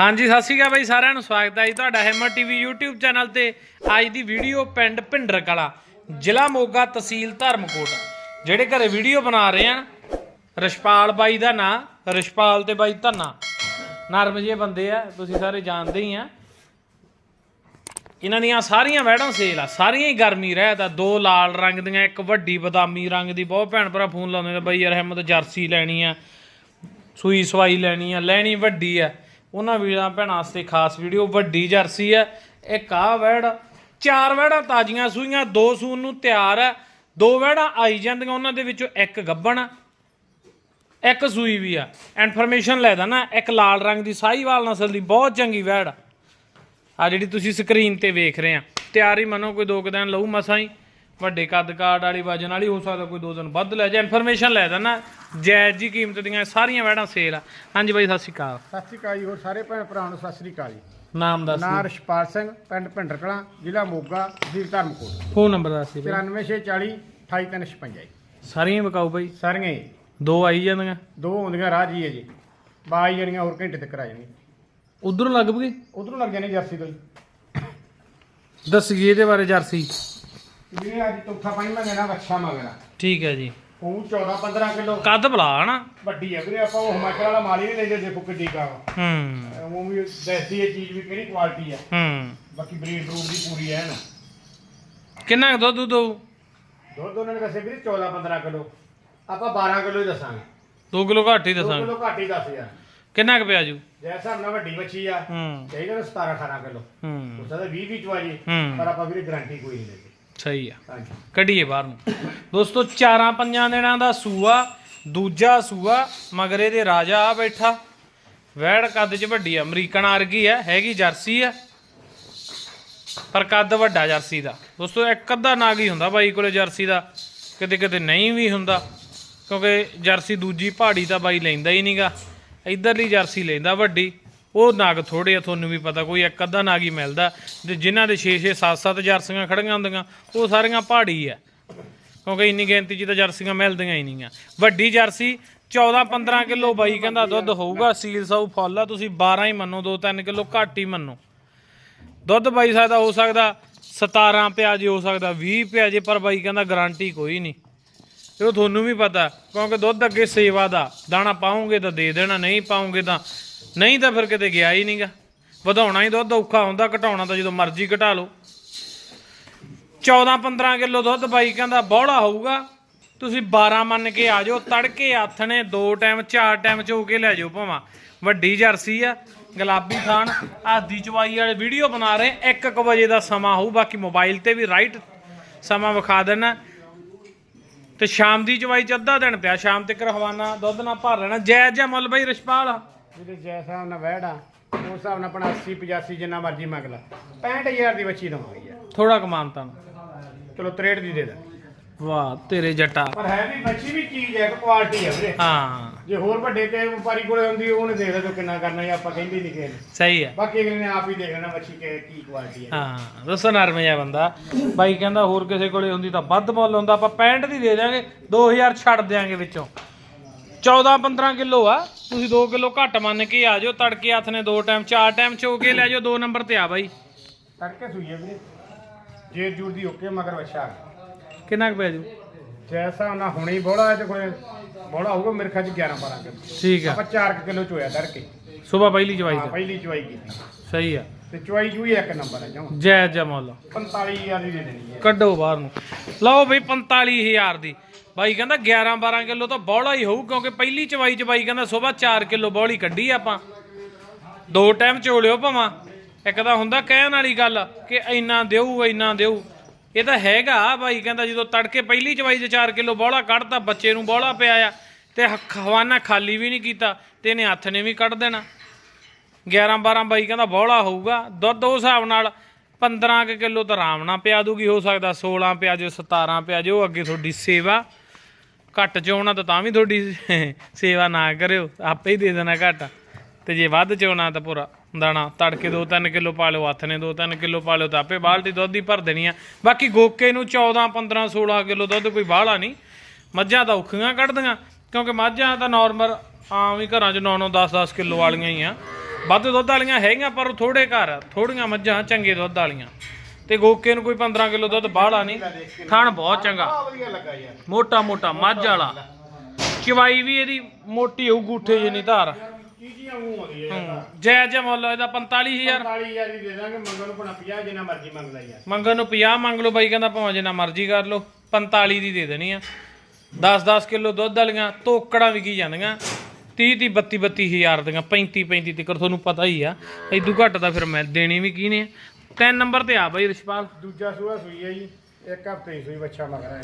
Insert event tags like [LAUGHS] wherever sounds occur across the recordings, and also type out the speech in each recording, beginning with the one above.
ਹਾਂਜੀ, ਸਤਿ ਸ਼੍ਰੀ ਅਕਾਲ ਬਾਈ ਸਾਰਿਆਂ ਨੂੰ। ਸਵਾਗਤ ਹੈ ਜੀ ਤੁਹਾਡਾ ਹੈਮਰ ਟੀਵੀ YouTube ਚੈਨਲ ਤੇ। ਅੱਜ ਦੀ ਵੀਡੀਓ ਪਿੰਡ ਭਿੰਡਰ ਕਲਾ ਜ਼ਿਲ੍ਹਾ ਮੋਗਾ ਤਹਿਸੀਲ ਧਰਮਕੋਟ। ਜਿਹੜੇ ਘਰੇ ਵੀਡੀਓ ਬਣਾ ਰਹੇ ਆ ਰਸ਼ਪਾਲ ਬਾਈ ਦਾ ਨਾਂ ਰਸ਼ਪਾਲ ਤੇ ਬਾਈ ਧੰਨਾ। ਨਰਮ ਜਿਹੇ ਬੰਦੇ ਆ, ਤੁਸੀਂ ਸਾਰੇ ਜਾਣਦੇ ਹੀ ਆ। ਇਹਨਾਂ ਦੀਆਂ ਸਾਰੀਆਂ ਵੈੜਾਂ ਸੇਲ ਆ, ਸਾਰੀਆਂ ਹੀ ਗਰਮੀ ਰਹਿਤ ਆ। ਦੋ ਲਾਲ ਰੰਗ ਦੀਆਂ, ਇੱਕ ਵੱਡੀ ਬਦਾਮੀ ਰੰਗ ਦੀ। ਬਹੁਤ ਭੈਣ ਭਰਾ ਫੋਨ ਲਾਉਂਦੇ ਨੇ, ਬਾਈ ਯਾਰ ਹਿੰਮਤ ਜਰਸੀ ਲੈਣੀ ਆ, ਸੂਈ ਸਵਾਈ ਲੈਣੀ ਆ, ਲੈਣੀ ਵੱਡੀ ਆ। ਉਹਨਾਂ ਵੀਰਾਂ ਭੈਣਾਂ ਵਾਸਤੇ ਖਾਸ ਵੀਡੀਓ ਵੱਡੀ ਜਰਸੀ ਹੈ। ਇੱਕ ਆ ਵੈੜ ਚਾਰ ਵੈੜਾਂ ਤਾਜ਼ੀਆਂ ਸੂਈਆਂ, ਦੋ ਸੂਨ ਨੂੰ ਤਿਆਰ ਆ ਦੋ ਵੈੜਾਂ ਆਈ ਜਾਂਦੀਆਂ ਉਹਨਾਂ ਦੇ ਵਿੱਚੋਂ ਇੱਕ ਗੱਬਣ ਆ ਇੱਕ ਸੂਈ ਵੀ ਆ। ਇਨਫੋਰਮੇਸ਼ਨ ਲੈਦਾ ਨਾ ਇੱਕ ਲਾਲ ਰੰਗ ਦੀ ਸਾਹੀਵਾਲ ਨਸਲ ਦੀ ਬਹੁਤ ਚੰਗੀ ਵੈੜ ਆ ਜਿਹੜੀ ਤੁਸੀਂ ਸਕਰੀਨ ਤੇ ਵੇਖ ਰਹੇ ਆ। ਤਿਆਰੀ ਮੰਨੋ ਕੋਈ ਦੋ ਕੁ ਦਿਨ ਲਊ ਮਸਾਂ ਹੀ। ਵੱਡੇ ਕੱਦ ਕਾਰਡ ਵਾਲੀ ਵਜਨ ਵਾਲੀ ਹੋ ਸਕਦਾ ਕੋਈ ਦੋ ਦਿਨ ਵੱਧ ਲੈ ਜਾ ਇਨਫੋਰਮੇਸ਼ਨ ਲੈ ਦੇਣਾ ਜਾਇਜ਼ ਜੀ ਕੀਮਤ ਦੀਆਂ ਸਾਰੀਆਂ ਵੈੜਾਂ ਸੇਲ ਆ। ਹਾਂਜੀ ਬਾਈ ਸਤਿ ਸ਼੍ਰੀ ਅਕਾਲ। ਸਤਿ ਸ਼੍ਰੀ ਅਕਾਲ ਜੀ ਹੋਰ ਸਾਰੇ ਭੈਣ ਭਰਾਵਾਂ ਨੂੰ ਸਤਿ ਸ਼੍ਰੀ ਅਕਾਲ ਜੀ। ਨਾਮ ਦੱਸ ਨਾਂ ਰਸ਼ਪਾਲ ਸਿੰਘ ਪਿੰਡ ਭਿੰਡਰ ਕਲਾਂ ਜ਼ਿਲ੍ਹਾ ਮੋਗਾ ਤਹਿਸੀਲ ਧਰਮਕੋਟ। ਫੋਨ ਨੰਬਰ ਦੱਸ ਦਿਓ 94640 28356 ਜੀ। ਸਾਰੀਆਂ ਵਿਕਾਊ ਬਾਈ। ਸਾਰੀਆਂ ਹੀ ਦੋ ਆਈ ਜਾਂਦੀਆਂ। ਦੋ ਆਉਂਦੀਆਂ ਰਾਹ ਜੀ ਹੈ ਜੀ। ਬਾਈ ਜਣੀਆਂ ਹੋਰ ਘੰਟੇ ਤੱਕ ਆ ਜਾਣਗੀਆਂ ਉਧਰੋਂ ਲੱਗ ਪਈ ਉਧਰੋਂ ਲੱਗ ਜਾਣੀ ਜਰਸੀ ਤੋਂ ਜੀ। ਦੱਸੀਏ ਇਹਦੇ ਬਾਰੇ ਜਰਸੀ। ਵੀਰੇ ਅੱਜ ਚੌਥਾ ਪੰਜਵਾਂ ਦੇਣਾ ਵੱਛਾ ਮਗਰਾ। ਠੀਕ ਹੈ ਜੀ। ਉਹ 14 15 ਕਿਲੋ। ਕੱਦ ਭਲਾ ਹਨਾ? ਵੱਡੀ ਹੈ ਵੀਰੇ ਆਪਾਂ ਉਹ ਹਿਮਾਚਲ ਵਾਲਾ ਮਾਲ ਹੀ ਨਹੀਂ ਲੈਂਦੇ ਦੇਖੋ ਕਿੱਡੀ ਕਾ ਵਾ ਹੂੰ। ਉਹ ਵੀ ਦੇਸੀ ਇਹ ਚੀਜ਼ ਵੀ ਕਿਹੜੀ ਕੁਆਲਿਟੀ ਹੈ ਹੂੰ। ਬਾਕੀ ਬਰੀਡ ਰੂਪ ਦੀ ਪੂਰੀ ਹੈ ਨਾ ਕਿੰਨਾ ਕੁ ਦੁੱਧ ਦੋ ਦੁੱਧ ਉਹਨਾਂ ਨੇ ਦੱਸਿਆ ਵੀਰੇ 14 15 ਕਿਲੋ। ਆਪਾਂ 12 ਕਿਲੋ ਹੀ ਦੱਸਾਂਗੇ। 2 ਕਿਲੋ ਘੱਟ ਹੀ 2 ਦੱਸਾਂਗੇ ਕਿਲੋ ਘੱਟ ਹੀ ਦੱਸ ਯਾਰ। ਕਿੰਨਾ ਕੁ ਪਿਆ ਜੂ? ਜੇ ਹਿਸਾਬ ਨਾਲ ਵੱਡੀ ਬੱਚੀ ਆ ਹੂੰ। ਚਾਹੀਦਾ ਨਾ 17 18 ਕਿਲੋ। ਹੂੰ। ਸਕਦਾ 20 ਵੀ ਚਵਾ ਜੀ ਹੂੰ। ਪਰ ਆਪਾਂ ਵੀਰੇ ਗਾਰੰਟੀ ਕੋਈ ਨਹੀਂ ਲੈਂਦੇ ਸਹੀ ਆ। ਕੱਢੀਏ ਬਾਹਰ ਨੂੰ। ਦੋਸਤੋ ਚਾਰਾਂ ਪੰਜਾਂ ਦਿਨਾਂ ਦਾ ਸੂਆ ਦੂਜਾ ਸੂਆ ਮਗਰੇ ਦੇ ਰਾਜਾ ਆ ਬੈਠਾ। ਵੈੜ ਕੱਦ 'ਚ ਵੱਡੀ ਆ ਅਮਰੀਕਨ ਵਰਗੀ ਆ ਹੈਗੀ ਜਰਸੀ ਆ। ਪਰ ਕੱਦ ਵੱਡਾ ਜਰਸੀ ਦਾ। ਦੋਸਤੋ ਇੱਕ ਅੱਧਾ ਨਾਗ ਹੀ ਹੁੰਦਾ ਬਾਈ ਕੋਲੇ ਜਰਸੀ ਦਾ ਕਿਤੇ ਕਿਤੇ ਨਹੀਂ ਵੀ ਹੁੰਦਾ। ਕਿਉਂਕਿ ਜਰਸੀ ਦੂਜੀ ਪਹਾੜੀ ਤਾਂ ਬਾਈ ਲੈਂਦਾ ਹੀ ਨਹੀਂਗਾ ਇਧਰਲੀ ਜਰਸੀ ਲੈਂਦਾ ਵੱਡੀ। ਉਹ ਨਾਗ ਥੋੜੇ ਆ, ਤੁਹਾਨੂੰ ਵੀ ਪਤਾ, ਕੋਈ ਇੱਕ ਅੱਧਾ ਨਾਗ ਹੀ ਮਿਲਦਾ। ਤੇ ਜਿਨ੍ਹਾਂ ਦੇ 6 6 7 7 ਜਰਸੀਆਂ ਖੜੀਆਂ ਹੁੰਦੀਆਂ, ਉਹ ਸਾਰੀਆਂ ਪਹਾੜੀ ਆ। ਕਿਉਂਕਿ ਇੰਨੀ ਗਿਣਤੀ 'ਚ ਤਾਂ ਜਰਸੀਆਂ ਮਿਲਦੀਆਂ ਹੀ ਨਹੀਂ ਨਹੀਂਆਂ ਵੱਡੀ ਜਰਸੀ 14 15 ਕਿਲੋ ਬਾਈ ਕਹਿੰਦਾ ਦੁੱਧ ਹੋਊਗਾ, ਸੀਲ ਸਾਊ ਫੁੱਲ ਆ, ਤੁਸੀਂ 12 ਹੀ ਮੰਨੋ 2-3 ਕਿਲੋ ਘੱਟ ਹੀ ਮੰਨੋ। ਦੁੱਧ ਬਾਈ ਸਕਦਾ ਹੋ ਸਕਦਾ 17 ਪਿਆ ਜੇ, ਹੋ ਸਕਦਾ 20 ਪਿਆ ਜੇ, ਪਰ ਬਾਈ ਕਹਿੰਦਾ ਗਾਰੰਟੀ ਕੋਈ ਨਹੀਂ। ਤੇ ਉਹ ਤੁਹਾਨੂੰ ਵੀ ਪਤਾ, ਕਿਉਂਕਿ ਦੁੱਧ ਅੱਗੇ ਸੇਵਾ ਦਾ, ਦਾਣਾ ਪਾਉਂਗੇ ਤਾਂ ਦੇ ਦੇਣਾ, ਨਹੀਂ ਪਾਉਂਗੇ ਤਾਂ ਨਹੀਂ ਤਾਂ ਫਿਰ ਕਿਤੇ ਗਿਆ ਹੀ ਨਹੀਂਗਾ। ਵਧਾਉਣਾ ਹੀ ਦੁੱਧ ਔਖਾ ਹੁੰਦਾ, ਘਟਾਉਣਾ ਤਾਂ ਜਦੋਂ ਮਰਜ਼ੀ ਘਟਾ ਲਓ। 14 15 ਕਿਲੋ ਦੁੱਧ ਬਾਈ ਕਹਿੰਦਾ ਬੋੜਾ ਹੋਊਗਾ। ਤੁਸੀਂ 12 ਮੰਨ ਕੇ ਆ ਜਾਓ, ਤੜਕੇ ਹੱਥ ਨੇ ਦੋ ਟਾਈਮ, ਚਾਰ ਟਾਈਮ ਚੋ ਕੇ ਲੈ ਜਾਓ ਭਾਵਾਂ। ਵੱਡੀ ਜਰਸੀ ਆ, ਗੁਲਾਬੀ ਖਾਨ ਆਦੀ ਚਵਾਈ ਵਾਲੇ ਵੀਡੀਓ ਬਣਾ ਰਹੇ 1:00 ਵਜੇ ਦਾ ਸਮਾਂ ਹੋਊ, ਬਾਕੀ ਮੋਬਾਈਲ ਤੇ ਵੀ ਰਾਈਟ ਸਮਾਂ ਵਿਖਾ ਦੇਣਾ। ਤੇ ਸ਼ਾਮ ਦੀ ਚਵਾਈ ਚ ਅੱਧਾ ਦਿਨ ਪਿਆ, ਸ਼ਾਮ ਤੱਕ ਹਵਾਨਾ ਦੁੱਧ ਨਾਲ ਭਰ ਲੈਣਾ। ਜੈ ਜੈ ਮੁੱਲ ਬਈ ਰਸ਼ਪਾਲ। ਆ ਵੀਰੇ ਜੈ ਹਿਸਾਬ ਨਾਲ ਵਹਿੜਾ ਉਸ ਹਿਸਾਬ ਨਾਲ ਆਪਣਾ 80 85 ਜਿੰਨਾ ਮਰਜ਼ੀ ਮੰਗ ਲਾ। 65000 ਦੀ ਬੱਚੀ ਦਵਾਂਗੇ ਯਾਰ। ਥੋੜਾ ਕਮਾਨਤਾ ਚਲੋ 63 ਦੀ ਦੇ ਦੇ। ਵਾਹ ਤੇਰੇ ਜੱਟਾ। ਪਰ ਹੈ ਵੀ ਬੱਚੀ ਵੀ ਚੀਜ਼ ਹੈ ਇੱਕ ਕੁਆਲਿਟੀ ਹੈ ਵੀਰੇ। ਹਾਂ। ਜੇ ਹੋਰ ਵੱਡੇ ਤੇ ਵਪਾਰੀ ਕੋਲੇ ਹੁੰਦੀ ਉਹਨੇ ਦੇਖ ਲੈ ਜੋ ਕਿੰਨਾ ਕਰਨਾ ਜਾਂ ਆਪਾਂ ਕਹਿੰਦੇ ਨਹੀਂ ਕਿਸੇ ਨੂੰ। ਸਹੀ ਹੈ। ਬਾਕੀ ਅਗਲੇ ਨੇ ਆਪ ਹੀ ਦੇਖ ਲੈਣਾ ਬੱਚੀ ਕਿ ਕੀ ਕੁਆਲਿਟੀ ਹੈ। ਹਾਂ ਦੱਸੋ ਨਰਮ ਜਿਹਾ ਬੰਦਾ। ਬਾਈ ਕਹਿੰਦਾ ਹੋਰ ਕਿਸੇ ਕੋਲੇ ਹੁੰਦੀ ਤਾਂ ਵੱਧ ਮੁੱਲ ਹੁੰਦਾ ਆਪਾਂ 65 ਦੀ ਦੇ ਦਿਆਂਗੇ 2000 ਛੱਡ ਦਿਆਂਗੇ ਵਿੱਚੋਂ। 14 15 ਕਿਲੋ ਆ। ਤੁਸੀਂ 2 ਕਿਲੋ ਘੱਟ ਮੰਨ ਕੇ ਆ ਜਾਓ ਤੜਕੇ ਹੱਥ ਨੇ ਦੋ ਟਾਈਮ ਚਾਰ ਟਾਈਮ ਚੋ ਕੇ ਲੈ ਜਾਓ ਦੋ ਨੰਬਰ ਤੇ ਆ ਬਾਈ। ਤੜਕੇ ਸੂਈ ਹੈ ਵੀਰੇ। ਜੇ ਜੂਰ ਦੀ ਓਕੇ ਮਗਰ ਵੱਛਾ। ਕਿੰਨਾ ਕੁ ਪੈ ਜੂ ਜੈਸਾ ਨਾ ਹੁਣੇ ਬੋੜਾ ਤੇ ਕੋਲੇ ਬੋੜਾ ਹੋਊਗਾ ਮੇਰੇ ਚ 11 12 ਕਿਲੋ। ਠੀਕ ਆ। ਆਪਾਂ 4 ਕਿਲੋ ਚੋਇਆ ਤੜਕੇ। ਸਵੇਰ ਪਹਿਲੀ ਚਵਾਈ ਹਾਂ ਪਹਿਲੀ ਚੁਆਈ ਕੀਤੀ। ਸਹੀ ਆ। ਤੇ ਚੁਆਈ ਚੂਈ ਇੱਕ ਨੰਬਰ ਹੈ ਜਮਾ। ਜੈ ਜੈ ਮੁੱਲ 45000 ਦੀ ਦੇ ਦੇਣੀ ਹੈ। ਕੱਢੋ ਬਾਹਰ ਨੂੰ। ਲਓ ਬਈ 45000 ਦੀ। ਬਾਈ ਕਹਿੰਦਾ 11 12 ਕਿਲੋ ਤਾਂ ਬੌਲਾ ਹੀ ਹੋਊ, ਕਿਉਂਕਿ ਪਹਿਲੀ ਚਵਾਈ ਚ ਬਾਈ ਕਹਿੰਦਾ ਸਵੇਰ 4 ਕਿਲੋ ਬੌਲੀ ਕੱਢੀ ਆਪਾਂ। ਦੋ ਟਾਈਮ ਚੋਲਿਓ ਭਾਵਾਂ। ਇੱਕ ਤਾਂ ਹੁੰਦਾ ਕਹਿਣ ਵਾਲੀ ਗੱਲ ਕਿ ਇੰਨਾ ਦੇਊ ਇੰਨਾ ਦੇਊ। ਇਹ ਤਾਂ ਹੈਗਾ ਬਾਈ ਕਹਿੰਦਾ ਜਦੋਂ ਤੜਕੇ ਪਹਿਲੀ ਚਵਾਈ ਚ 4 ਕਿਲੋ ਬੌਲਾ ਕੱਢਤਾ, ਬੱਚੇ ਨੂੰ ਬੌਲਾ ਪਿਆ ਆ, ਤੇ ਹ- ਖਵਾਨਾ ਖਾਲੀ ਵੀ ਨਹੀਂ ਕੀਤਾ, ਤੇ ਇਹਨੇ ਹੱਥ ਨੇ ਵੀ ਕੱਢ ਦੇਣਾ। 11 12 ਬਾਈ ਕਹਿੰਦਾ ਬੌਲਾ ਹੋਊਗਾ। ਦੁੱਧ ਉਹ ਹਿਸਾਬ ਨਾਲ 15 ਕੁ ਕਿਲੋ ਤਾਂ ਆਰਾਮ ਨਾਲ ਪਿਆ ਦੂਗੀ, ਹੋ ਸਕਦਾ 16 ਪਿਆ ਜੋ 17 ਪਿਆ ਜੋ, ਅੱਗੇ ਤੁਹਾਡੀ ਸੇਵਾ। ਘੱਟ ਚੋਣਾ ਤਾਂ ਤਾਂ ਵੀ ਤੁਹਾਡੀ ਸੇਵਾ ਨਾ ਕਰਿਓ ਆਪੇ ਹੀ ਦੇ ਦੇਣਾ ਘੱਟ। ਤੇ ਜੇ ਵੱਧ ਚੋਣਾ ਤਾਂ ਪੂਰਾ ਦਾਣਾ ਤੜਕੇ 2-3 ਕਿਲੋ ਪਾ ਲਿਓ ਹੱਥ ਨੇ 2-3 ਕਿਲੋ ਪਾ ਲਿਓ ਤਾਂ ਆਪੇ ਬਾਲਟੀ ਦੁੱਧ ਦੀ ਭਰ ਦੇਣੀ ਆ। ਬਾਕੀ ਗੋਕੇ ਨੂੰ 14 15 16 ਕਿਲੋ ਦੁੱਧ ਕੋਈ ਬਾਹਲਾ ਨਹੀਂ। ਮੱਝਾਂ ਤਾਂ ਔਖੀਆਂ ਕੱਢਦੀਆਂ ਕਿਉਂਕਿ ਮੱਝਾਂ ਤਾਂ ਨਾਰਮਲ ਆਮ ਹੀ ਘਰਾਂ 'ਚ 9-9 10-10 ਕਿਲੋ ਵਾਲੀਆਂ ਹੀ ਆ। ਵੱਧ ਦੁੱਧ ਵਾਲੀਆਂ ਹੈਗੀਆਂ ਪਰ ਥੋੜੇ ਘਰ ਆ, ਥੋੜੀਆਂ ਮੱਝਾਂ ਚੰਗੇ ਦੁੱਧ ਵਾਲੀਆਂ। ਤੇ ਗੋਕੇ ਨੂੰ ਕੋਈ 15 ਕਿਲੋ ਦੁੱਧ ਬਾਹਲਾ ਨਹੀਂ। ਥਣ ਬਹੁਤ ਚੰਗਾ। ਆ ਵਧੀਆ ਲੱਗਾ ਯਾਰ। ਮੋਟਾ ਮੋਟਾ ਮੱਝ ਵਾਲਾ। ਚਵਾਈ ਵੀ ਇਹਦੀ ਮੋਟੀ ਹੋਊ ਗੂਠੇ ਜਿੰਨੀ ਧਾਰ। ਚੀਜ਼ੀਆਂ ਮੂੰਹ ਆਉਂਦੀ ਹੈ ਯਾਰ। ਜੈ ਜੈ ਮੁੱਲ ਇਹਦਾ 45000 45000 ਦੀ ਦੇ ਦਾਂਗੇ ਮੰਗਣ ਨੂੰ ਪਣਾ 50 ਜਿੰਨਾ ਮਰਜ਼ੀ ਮੰਗਦਾ ਯਾਰ। ਮੰਗਣ ਨੂੰ 50 ਮੰਗ ਲਓ ਬਾਈ ਕਹਿੰਦਾ ਭਾਵੇਂ ਜਿੰਨਾ ਮਰਜ਼ੀ ਕਰ ਲਓ। 45 ਦੀ ਦੇ ਦੇਣੀ ਆ। 10-10 ਕਿਲੋ ਦੁੱਧ ਵਾਲੀਆਂ ਤੋਕੜਾਂ ਵੀ ਕੀ ਜਾਂਦੀਆਂ। 30 30 32 32 ਹਜ਼ਾਰ ਦੀਆਂ 35 35 ਤੱਕ ਤੁਹਾਨੂੰ ਪਤਾ ਹੀ ਆ। ਇਦੋਂ ਘੱਟ ਤਾਂ ਫਿਰ ਮੈਂ ਦੇਣੀ ਵੀ ਕੀ ਨੇ ਤਿੰਨ ਨੰਬਰ ਤੇ ਆ ਬਾਈ ਰਿਸ਼ਪਾਲ। ਦੂਜਾ ਸੂਆ ਸੂਈ ਹੈ ਜੀ। ਇੱਕ ਹਫ਼ਤੇ ਦੀ ਸੂਈ ਬੱਚਾ ਮਗਰ ਹੈ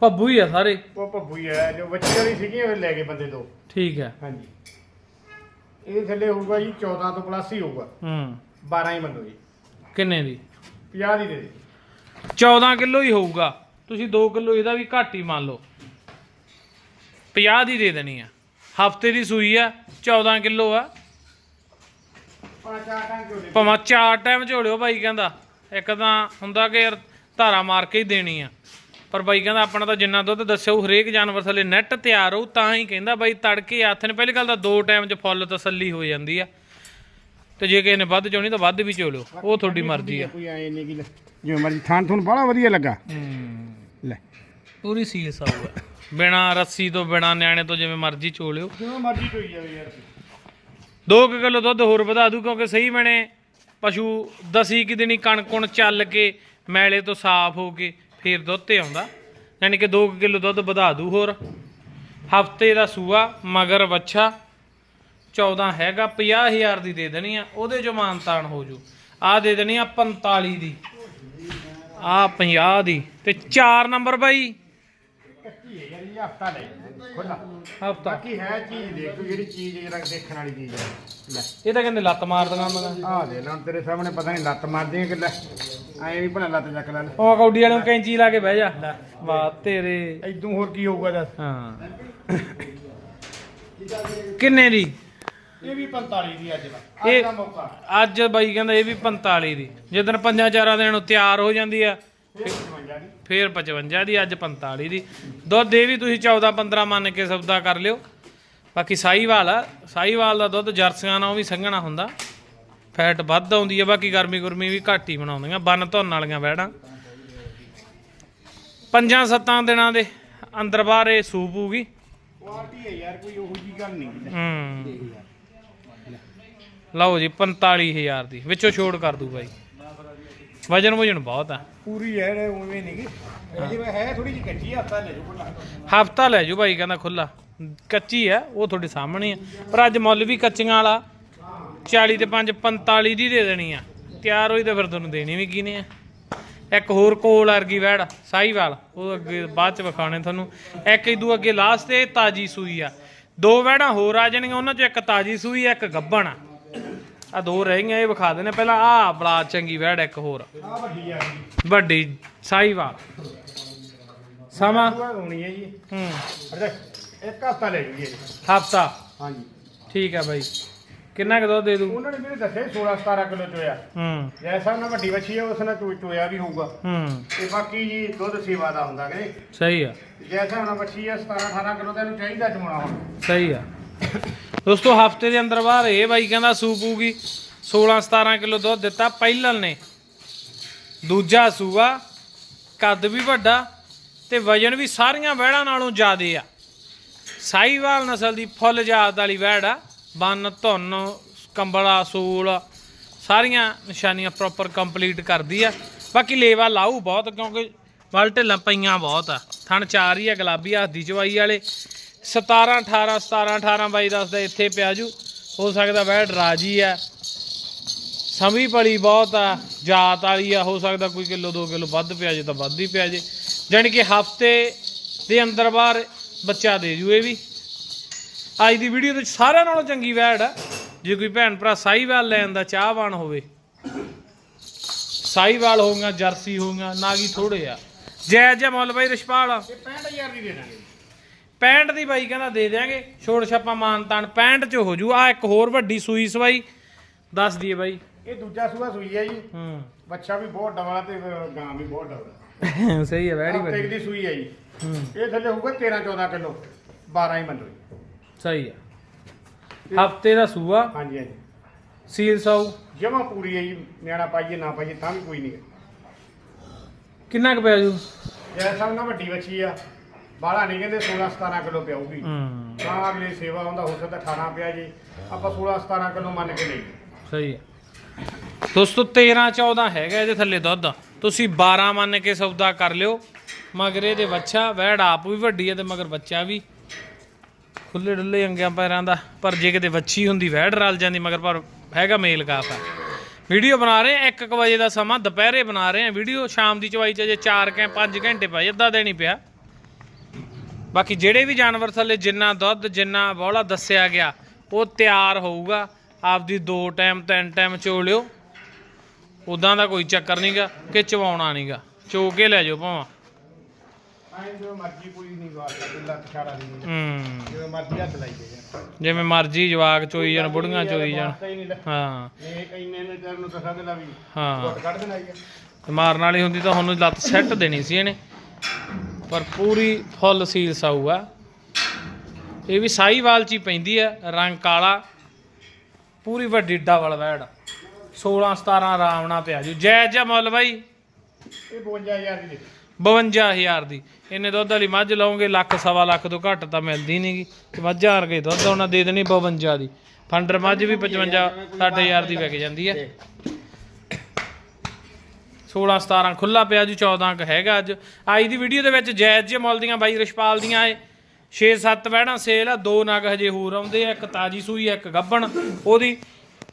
ਭੱਬੂ ਹੀ ਆ ਸਾਰੇ। ਉਹ ਭੱਬੂ ਹੀ ਹੈ ਜੋ ਬੱਚੇ ਵਾਲੀ ਸੀਗੀ ਉਹ ਲੈ ਗਏ ਬੰਦੇ ਤੋਂ ਠੀਕ ਹੈ ਹਾਂਜੀ। ਇਹ ਥੱਲੇ ਹੋਊਗਾ ਜੀ 14 ਤੋਂ ਪਲੱਸ ਹੀ ਹੋਊਗਾ। ਹੂੰ। 12 ਹੀ ਮੰਨੋ ਜੀ। ਕਿੰਨੇ ਦੀ? 50 ਦੀ ਦੇ ਦੇ। 14 ਕਿਲੋ ਹੀ ਹੋਊਗਾ। ਤੁਸੀਂ 2 ਕਿਲੋ ਇਹਦਾ ਵੀ ਘੱਟ ਹੀ ਮੰਨ ਲਓ। 50 ਦੀ ਦੇ ਦੇਣੀ ਆ। ਹਫ਼ਤੇ ਦੀ ਸੂਈ ਆ 14 ਕਿਲੋ ਆ ਪੰਜ ਚਾਰ ਟਾਂਗੇ ਉਹਦੇ ਭਾਵੇਂ ਚਾਰ ਟਾਈਮ ਝੋਲਿਓ ਬਾਈ ਕਹਿੰਦਾ। ਇੱਕ ਤਾਂ ਹੁੰਦਾ ਕਿ ਯਾਰ ਧਾਰਾ ਮਾਰ ਕੇ ਹੀ ਦੇਣੀ ਆ। ਪਰ ਬਾਈ ਕਹਿੰਦਾ ਆਪਣਾ ਤਾਂ ਜਿੰਨਾ ਦੁੱਧ ਦੱਸਿਓ ਹਰੇਕ ਜਾਨਵਰ ਥੱਲੇ ਨੈਟ ਤਿਆਰ ਹੋਊ ਤਾਂ ਹੀ ਕਹਿੰਦਾ ਬਾਈ ਤੜਕੇ ਹੱਥ ਨੇ ਪਹਿਲੀ ਗੱਲ ਤਾਂ ਦੋ ਟਾਈਮ 'ਚ ਫੁੱਲ ਤਸੱਲੀ ਹੋ ਜਾਂਦੀ ਆ। ਤੇ ਜੇ ਕਿਸੇ ਨੇ ਵੱਧ ਚਾਉਣੀ ਤਾਂ ਵੱਧ ਵੀ ਚੋਲਿਓ ਉਹ ਤੁਹਾਡੀ ਮਰਜ਼ੀ ਆ। ਕੋਈ ਐ ਨਹੀਂ ਕਿ ਜਿਵੇਂ ਮਰਜ਼ੀ ਥਾਨ ਤੁਹਾਨੂੰ ਬੜਾ ਵਧੀਆ ਲੱਗਾ। ਲੈ। ਪੂਰੀ ਸੀਸ ਆਊਗਾ ਬਿਨਾ ਰੱਸੀ ਤੋਂ ਬਿਨਾ ਨਿਆਣੇ ਤੋਂ ਜਿਵੇਂ ਮਰਜ਼ੀ ਚੋਲਿਓ। ਜਿਵੇਂ ਮਰਜ਼ੀ ਕੋਈ ਜਾਵੇ ਯਾਰ। 2 ਕਿਲੋ ਦੁੱਧ ਹੋਰ ਵਧਾ ਦੂ ਕਿਉਂਕਿ ਸਹੀ ਬਣੇ ਪਸ਼ੂ ਦਸੀ ਕਿ ਦਿਨੀ ਕਣਕੁਣ ਚੱਲ ਕੇ ਮੈਲੇ ਤੋਂ ਸਾਫ਼ ਹੋ ਕੇ ਫੇਰ ਦੁੱਧ ਤੇ ਆਉਂਦਾ। ਯਾਨੀ ਕਿ 2 ਕਿਲੋ ਦੁੱਧ ਵਧਾ ਦੂ ਹੋਰ। ਹਫ਼ਤੇ ਦਾ ਸੂਆ, ਮਗਰ ਵੱਛਾ 14 ਹੈਗਾ 50000 ਦੀ ਦੇ ਦੇਣੀ ਆ, ਉਹਦੇ ਚੋਂ ਮਾਨਤਾਨ ਹੋ ਜੂ। ਆ ਦੇ ਦੇਣੀ ਆ 45 ਦੀ। ਆ 50 ਦੀ। ਤੇ 4 ਨੰਬਰ ਬਾਈ। ਕੱਚੀ ਹੈ ਯਾਰ ਇਹ ਹਫਤਾ ਲੈ ਖੁੱਲਾ ਹਫਤਾ ਬਾਕੀ ਹੈ ਚੀਜ਼ ਦੇਖੋ ਜਿਹੜੀ ਚੀਜ਼ ਜਰਾ ਦੇਖਣ ਵਾਲੀ ਚੀਜ਼ ਹੈ। ਲੈ। ਇਹ ਤਾਂ ਕਹਿੰਦੇ ਲੱਤ ਮਾਰ ਦਾਂਗਾ ਮੈਂ ਆਹ ਦੇ ਲਾਂ ਤੇਰੇ ਸਾਹਮਣੇ ਪਤਾ ਨਹੀਂ ਲੱਤ ਮਾਰਦੀ ਹੈ ਕਿ ਲੈ ਐਂ ਵੀ ਭਣਾ ਲੱਤ ਚੱਕ ਲੈ ਉਹ ਕੌਡੀ ਵਾਲੇ ਨੂੰ ਕੈਂਚੀ ਲਾ ਕੇ ਬਹਿ ਜਾ। ਵਾਹ ਤੇਰੇ। ਐਦੋਂ ਹੋਰ ਕੀ ਹੋਊਗਾ ਦੱਸ? ਹਾਂ। ਕਿੰਨੇ ਦੀ? ਇਹ ਵੀ 45 ਦੀ ਅੱਜ ਦਾ। ਇਹ- ਅੱਜ ਦਾ ਮੌਕਾ। ਅੱਜ ਬਾਈ ਕਹਿੰਦਾ ਇਹ ਵੀ 45 ਦੀ। ਜਦੋਂ ਪੰਜਾਂ ਚਾਰਾਂ ਦਿਨ ਤਿਆਰ ਹੋ ਜਾਂਦੀ ਆ ਇਹ 55 ਦੀ। ਫੇਰ 55 ਦੀ ਅੱਜ 45 ਦੀ। ਦੁੱਧ ਇਹ ਵੀ ਤੁਸੀਂ 14 15 ਮੰਨ ਕੇ ਸੌਦਾ ਕਰ ਲਿਓ। ਬਾਕੀ ਸਾਈਵਾਲ ਆ ਸਾਈਵਾਲ ਦਾ ਦੁੱਧ ਜਰਸੀਆਂ ਨਾਲ ਉਹ ਵੀ ਸੰਘਣਾ ਹੁੰਦਾ। ਫੈਟ ਵੱਧ ਆਉਂਦੀ ਆ ਬਾਕੀ ਗਰਮੀ ਗੁਰਮੀ ਵੀ ਘੱਟ ਹੀ ਬਣਾਉਂਦੀਆਂ ਬੰਨ ਧੁੰਨ ਵਾਲੀਆਂ ਵੈੜਾਂ। ਪੰਜਾਂ ਸੱਤਾਂ ਦਿਨਾਂ ਦੇ ਅੰਦਰ ਬਾਹਰ ਇਹ ਸੂਪ ਹੋਊਗੀ। ਕੁਆਲਿਟੀ ਹੈ ਯਾਰ ਕੋਈ ਉਹੋ ਜੀ ਗੱਲ ਨਹੀਂ। ਹੂੰ। ਲਓ ਜੀ 45000 ਦੀ ਵਿੱਚੋਂ ਛੋੜ ਕਰ ਦੂ ਬਾਈ। ਵਜਨ ਵਜਨ ਬਹੁਤ ਆ। ਪੂਰੀ ਹੈ ਇਹ ਉਵੇਂ ਨਹੀਂ ਇਹ ਜਿਵੇਂ ਹੈ ਥੋੜੀ ਜਿਹੀ ਕੱਚੀ ਹਫਤਾ ਲੈ ਜੂ ਭਲਾ। ਹਫਤਾ ਲੈ ਜੂ ਭਾਈ ਕਹਿੰਦਾ ਖੁੱਲਾ ਕੱਚੀ ਆ ਉਹ ਤੁਹਾਡੇ ਸਾਹਮਣੇ ਆ। ਪਰ ਅੱਜ ਮੁੱਲ ਵੀ ਕੱਚੀਆਂ ਵਾਲਾ। 40 ਤੇ 5 45 ਦੀ ਦੇ ਦੇਣੀ ਆ। ਤਿਆਰ ਹੋਈ ਤਾਂ ਫਿਰ ਤੁਹਾਨੂੰ ਦੇਣੀ ਵੀ ਕਿਨੇ ਆ? ਇੱਕ ਹੋਰ ਕੋਲ ਵਰਗੀ ਵੈੜ ਸਾਈਵਾਲ ਉਹ ਅੱਗੇ ਬਾਅਦ ਚ ਵਿਖਾਣੇ ਤੁਹਾਨੂੰ। ਇੱਕ ਇਦੂ ਅੱਗੇ ਲਾਸਟ ਤੇ ਤਾਜੀ ਸੂਈ ਆ। ਦੋ ਵੈੜਾਂ ਹੋਰ ਆ ਜਾਣਗੀਆਂ ਉਹਨਾਂ ਚੋਂ ਇੱਕ ਤਾਜੀ ਸੂਈ ਆ ਇੱਕ ਗੱਬਣ ਆ। ਆ ਦੋ ਰਹਿ ਗਈਆਂ ਇਹ ਵਿਖਾ ਦੇਣੇ ਪਹਿਲਾਂ ਆ ਬੜਾ ਚੰਗੀ ਵੈੜ ਇੱਕ ਹੋਰ। ਆ ਵੱਡੀ ਆ ਜੀ ਵੱਡੀ ਸਾਈਵਾਲ ਸਮਾਂ? ਹੋਣੀ ਹੈ। ਜੀ ਹੂੰ ਇੱਕ ਹਫਤਾ। ਲੈ ਜੂਗੀ ਹਫਤਾ ਹਾਂਜੀ ਠੀਕ ਹੈ ਬਾਈ। ਕਿੰਨਾ ਕੁ ਦੁੱਧ ਦੇ ਦੂ ਉਹਨਾਂ ਨੇ ਮੇਰੇ ਦੱਸੇ 16 17 ਕਿਲੋ ਚੋਇਆ ਹੂੰ। ਜੈਸਾ ਉਹਨਾਂ ਵੱਡੀ ਵੱਛੀ ਹੈ। ਉਸ ਨਾਲ ਚੋ ਚੋਇਆ ਵੀ ਹੋਊਗਾ ਹੂੰ ਤੇ ਬਾਕੀ ਜੀ ਦੁੱਧ ਸੇਵਾ ਦਾ ਹੁੰਦਾ ਕਿ ਸਹੀ ਆ। ਜੈਸਾ ਉਹਨਾਂ ਵੱਛੀ ਹੈ 17 18 ਕਿਲੋ ਤਾਂ ਇਹਨੂੰ ਚਾਹੀਦਾ ਚਮਣਾ ਹੁਣ। ਸਹੀ ਆ। ਦੋਸਤੋ, ਹਫ਼ਤੇ ਦੇ ਅੰਦਰ ਬਾਹਰ ਇਹ ਬਾਈ ਕਹਿੰਦਾ ਸੂਪੂਗੀ 16 17 ਕਿਲੋ ਦੁੱਧ ਦਿੱਤਾ ਪਹਿਲਾਂ ਨੇ। ਦੂਜਾ ਸੂਆ, ਕੱਦ ਵੀ ਵੱਡਾ ਤੇ ਵਜਨ ਵੀ ਸਾਰੀਆਂ ਵਹਿੜਾਂ ਨਾਲੋਂ ਜ਼ਿਆਦੇ ਆ। ਸਾਈਵਾਲ ਨਸਲ ਦੀ ਫੁੱਲ ਜਾਤ ਵਾਲੀ ਵਹਿੜ ਆ। ਬੰਨ, ਧੁੰਨ, ਕੰਬਲਾ, ਸੂਲ, ਸਾਰੀਆਂ ਨਿਸ਼ਾਨੀਆਂ ਪ੍ਰੋਪਰ ਕੰਪਲੀਟ ਕਰਦੀ ਆ। ਬਾਕੀ ਲੇਵਾ ਲਾਊ ਬਹੁਤ ਕਿਉਂਕਿ ਵੱਲ ਢਿੱਲਾਂ ਪਈਆਂ ਬਹੁਤ ਆ। ਥਣ ਚਾਰ ਹੀ ਆ, ਗੁਲਾਬੀ ਹੱਥ ਦੀ ਚਵਾਈ ਵਾਲੇ। 17 18 17 18 ਬਾਈ ਦੱਸਦਾ ਇੱਥੇ ਪਿਆ ਜੂ। ਹੋ ਸਕਦਾ ਵਹਿੜ ਰਾਜੀ ਆ। ਸਮੀ ਪਲੀ ਬਹੁਤ ਆ, ਜਾਤ ਵਾਲੀ ਆ। ਹੋ ਸਕਦਾ ਕੋਈ ਕਿਲੋ 2 ਕਿਲੋ ਵੱਧ ਪਿਆ ਜੇ ਤਾਂ ਵੱਧ ਹੀ ਪਿਆ ਜੇ। ਜਾਣੀ ਕਿ ਹਫ਼ਤੇ ਦੇ ਅੰਦਰ ਬਾਹਰ ਬੱਚਾ ਦੇ ਜੂ ਇਹ ਵੀ। ਅੱਜ ਦੀ ਵੀਡੀਓ ਵਿੱਚ ਸਾਰਿਆਂ ਨਾਲੋਂ ਚੰਗੀ ਵੈੜ ਆ। ਜੇ ਕੋਈ ਭੈਣ ਭਰਾ ਸਾਈਵਾਲ ਲੈਣ ਦਾ ਚਾਹਵਾਨ ਹੋਵੇ। ਸਾਈਵਾਲ ਹੋਊਗਾ, ਜਰਸੀ ਹੋਊਗਾ ਨਾਗੀ ਥੋੜੇ ਆ। ਜੈ ਜੈ ਮੁੱਲ ਬਾਈ, ਰਿਸ਼ਪਾਲ। ਇਹ 65000 ਦੀ ਦੇ ਦਾਂਗੇ। 65 ਦੀ ਬਾਈ ਕਹਿੰਦਾ ਦੇ ਦਿਆਂਗੇ ਛੋੜ ਛਾਪਾ ਮਾਨ ਤਾਨ 65 ਚ ਹੋ ਜੂ। ਆ ਇੱਕ ਹੋਰ ਵੱਡੀ ਸੂਈ ਸਵਾਈ ਦੱਸ ਦਈਏ ਬਾਈ। ਇਹ ਦੂਜਾ ਸੂਆ ਸੂਈ ਹੈ ਜੀ। ਹੂੰ। ਬੱਚਾ ਵੀ ਬਹੁਤ ਡਬਲਾ ਤੇ ਗਾਂ ਵੀ ਬਹੁਤ ਡਬਲਾ [LAUGHS] ਸਹੀ ਹੈ ਵੈੜੀ ਵੱਡੀ। ਦੀ ਸੂਈ ਹੈ ਜੀ। ਹੂੰ। ਇਹ ਥੱਲੇ ਹੋਊਗਾ 13 14 ਕਿਲੋ 12 ਹੀ ਮੰਨੋ ਜੀ। ਸਹੀ ਹੈ ਹਫ਼ਤੇ ਦਾ ਸੂਆ। ਹਾਂਜੀ ਹਾਂਜੀ। ਸੀਲ ਸਾਊ। ਜਮਾ ਪੂਰੀ ਹੈ ਜੀ ਨਿਆਣਾ ਪਾਈਏ ਨਾ ਪਾਈਏ ਤਾਂ ਵੀ ਕੋਈ ਨਹੀਂ ਕਿੰਨਾ ਕੁ ਪਿਆ ਜੂ? ਜੈਸਾ ਉਹਨਾਂ ਵੱਡੀ ਬੱਚੀ ਆ। ਬਾਹਲਾ ਨਹੀਂ ਕਹਿੰਦੇ 16 17 ਕਿਲੋ ਪਿਆਊਗੀ। ਹੂੰ। ਤਾਂ ਅਗਲੇ ਸੇਵਾ ਹੁੰਦਾ ਹੋ ਸਕਦਾ 18 ਪਿਆ ਜੀ। ਆਪਾਂ 16 17 ਕਿਲੋ ਮੰਨ ਕੇ ਲਈ ਸਹੀ ਹੈ। ਦੋਸਤੋ 13 14 ਹੈਗਾ ਇਹਦੇ ਥੱਲੇ ਦੁੱਧ। ਤੁਸੀਂ 12 ਮੰਨ ਕੇ ਸੌਦਾ ਕਰ ਲਿਓ। ਮਗਰ ਇਹਦੇ ਬੱਚਾ ਵਹਿੜ ਆਪ ਵੀ ਵੱਡੀ ਹੈ ਤੇ ਮਗਰ ਬੱਚਾ ਵੀ। ਖੁੱਲੇ ਡੁੱਲੇ ਅੰਗਿਆਂ ਪੈਰਾਂ ਦਾ। ਪਰ ਜੇ ਕਿਤੇ ਵੱਛੀ ਹੁੰਦੀ ਵਹਿੜ ਰਲ ਜਾਂਦੀ ਮਗਰ ਪਰ ਹੈਗਾ ਮੇਲ ਕਾਫ ਹੈ ਵੀਡੀਓ ਬਣਾ ਰਹੇ 1 ਵਜੇ ਦਾ ਸਮਾਂ। ਦੁਪਹਿਰੇ ਬਣਾ ਰਹੇ ਆ ਵੀਡੀਓ ਸ਼ਾਮ ਦੀ ਚਵਾਈ ਚ ਜੇ 4 ਕੈ 5 ਘੰਟੇ ਪਏ ਅੱਧਾ ਹੀ ਪਿਆ। ਬਾਕੀ ਜਿਹੜੇ ਵੀ ਜਾਨਵਰ ਥੱਲੇ ਜਿੰਨਾ ਦੁੱਧ ਜਿੰਨਾ ਬੋਲਾ ਦੱਸਿਆ ਗਿਆ ਉਹ ਤਿਆਰ ਹੋਊਗਾ। ਆਪਦੀ ਦੋ ਟਾਈਮ ਤਿੰਨ ਟਾਈਮ ਚੋ ਲਿਓ। ਉਦਾਂ ਦਾ ਕੋਈ ਚੱਕਰ ਨਹੀਂਗਾ ਕਿ ਚਵਾਉਣਾ ਨਹੀਂਗਾ ਚੋ ਕੇ ਲੈ ਜਾਓ ਭਾਵਾਂ। ਜਿਵੇਂ ਮਰਜ਼ੀ ਜਵਾਕ ਚੋਈ ਜਾਣ ਬੁੜੀਆਂ ਚੋਈ ਜਾਣ। ਹੀ। ਮਾਰਨ ਵਾਲੀ ਹੁੰਦੀ ਤਾਂ ਹੁਣ ਲੱਤ ਸੈੱਟ ਦੇਣੀ ਸੀ ਇਹਨੇ। ਪਰ ਪੂਰੀ ਫੁੱਲ ਸੀਲ ਸਾਊ ਆ। ਇਹ ਵੀ ਸਾਈਵਾਲ ਚ ਹੀ ਪੈਂਦੀ ਆ ਰੰਗ ਕਾਲਾ। ਪੂਰੀ ਵੱਡੀ ਡਬਲ ਵੈੜ। 16 17 ਆਰਾਮ ਨਾਲ ਪਿਆ ਜੂ। ਜਾਇਜ਼ ਜਿਹਾ ਮੁੱਲ ਬਾਈ। ਇਹ 52000 ਦੀ ਦੇ 52000 ਦੀ। ਇਹਨੇ ਦੁੱਧ ਵਾਲੀ ਮੱਝ ਲਾਉਂਗੇ ਲੱਖ ਸਵਾ ਲੱਖ ਤੋਂ ਘੱਟ ਤਾਂ ਮਿਲਦੀ ਨਹੀਂਗੀ ਤੇ ਮੱਝਾਂ ਵਰਗੇ ਦੁੱਧ ਉਹਨਾਂ ਦੇ ਦੇਣੀ 52 ਦੀ। ਫੰਡਰ ਮੱਝ ਵੀ 55 60000 ਦੀ ਵਿਕ ਜਾਂਦੀ ਹੈ 16 17 ਖੁੱਲਾ ਪਿਆ ਜੀ 14 ਕ ਹੈਗਾ ਅੱਜ। ਅੱਜ ਦੀ ਵੀਡੀਓ ਦੇ ਵਿੱਚ ਜਾਇਜ਼ ਜੇ ਮੁੱਲ ਦੀਆਂ ਬਾਈ ਰਿਸ਼ਪਾਲ ਦੀਆਂ ਏ। 6-7 ਵਹਿਣਾ ਸੇਲ ਆ, ਦੋ ਨਗ ਹਜੇ ਹੋਰ ਆਉਂਦੇ ਆ, ਇੱਕ ਤਾਜੀ ਸੂਈ, ਇੱਕ ਗੱਬਣ। ਉਹਦੀ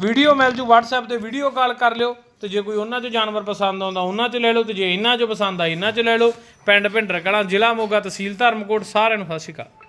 ਵੀਡੀਓ ਮਿਲ ਜੂ WhatsApp ਤੇ ਵੀਡੀਓ ਕਾਲ ਕਰ ਲਿਓ। ਤੇ ਜੇ ਕੋਈ ਉਹਨਾਂ 'ਚ ਜਾਨਵਰ ਪਸੰਦ ਆਉਂਦਾ, ਉਹਨਾਂ 'ਚ ਲੈ ਲਓ। ਤੇ ਜੇ ਇਹਨਾਂ 'ਚ ਪਸੰਦ ਆ ਇਹਨਾਂ 'ਚ ਲੈ ਲਓ। ਪਿੰਡ ਭਿੰਡਰ ਕਲਾਂ ਜ਼ਿਲ੍ਹਾ ਮੋਗਾ ਤਹਿਸੀਲ ਧਰਮਕੋਟ, ਸਾਰਿਆਂ ਨੂੰ ਸਤਿ ਸ਼੍ਰੀ ਅਕਾਲ।